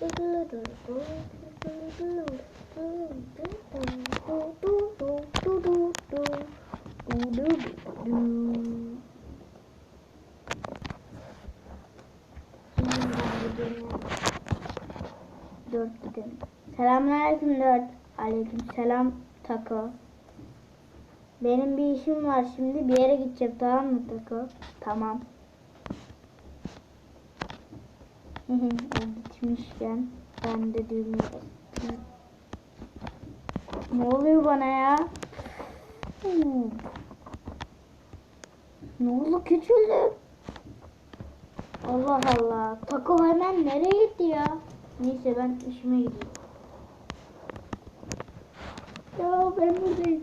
Dört gidelim. Selamünaleyküm dört. Aleyküm selam Tako. Benim bir işim var şimdi bir yere gideceğim tamam mı Tako? Tamam. Gitmişken ben de düğmeye. Ne oluyor bana ya? Huu. Ne oldu küçüldü? Allah Allah. Tako hemen nereye gitti ya? Neyse ben işime gideyim. Ya ben buradaydım.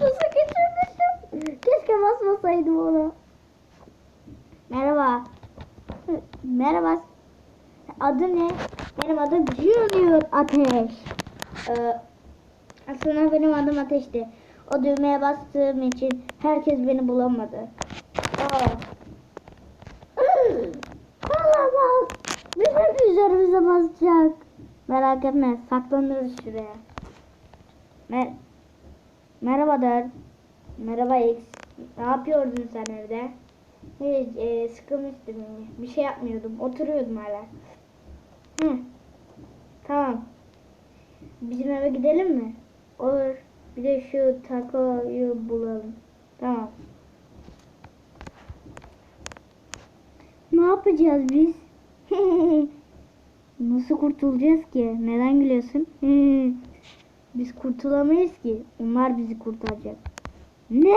Nasıl küçülmüşüm? Keşke basmasaydım ona. Merhaba. Merhaba. Adı ne? Benim adım Junior Ateş. Ee, aslında benim adım Ateş'ti. O düğmeye bastığım için herkes beni bulamadı. Aa. Olamaz. Bizim üzerimize basacak. Merak etme saklanırız şuraya. Mer Merhaba Der. Merhaba X. Ne yapıyordun sen evde? Hiç e, sıkılmıştım. Bir şey yapmıyordum. Oturuyordum hala. Hı. Tamam. Bizim eve gidelim mi? Olur. Bir de şu takoyu bulalım. Tamam. Ne yapacağız biz? Nasıl kurtulacağız ki? Neden gülüyorsun? biz kurtulamayız ki. Onlar bizi kurtaracak. Ne?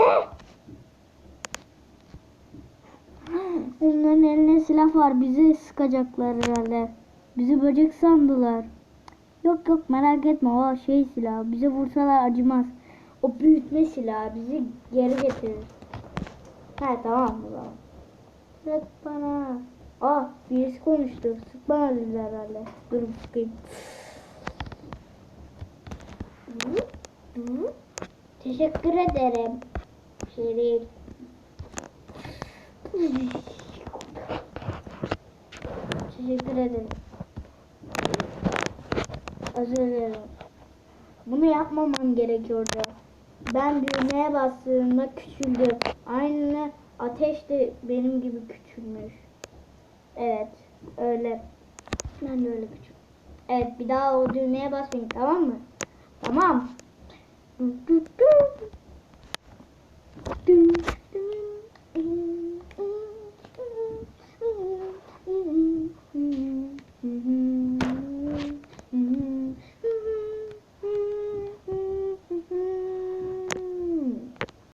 Onların eline silah var. Bizi sıkacaklar herhalde. Bizi böcek sandılar. Yok yok merak etme o şey silah. Bize vursalar acımaz. O büyütme silahı bizi geri getirir. Ha tamam o zaman. Sık bana. Ah birisi konuştu. Sık bana dedi herhalde. Dur sıkayım. Teşekkür ederim. Değil. Teşekkür ederim. Özür dilerim. Bunu yapmamam gerekiyordu. Ben düğmeye bastığımda küçüldü. Aynı ateş de benim gibi küçülmüş. Evet, öyle. Ben de öyle küçük. Evet, bir daha o düğmeye basmayın, tamam mı? Tamam. Du, du, du.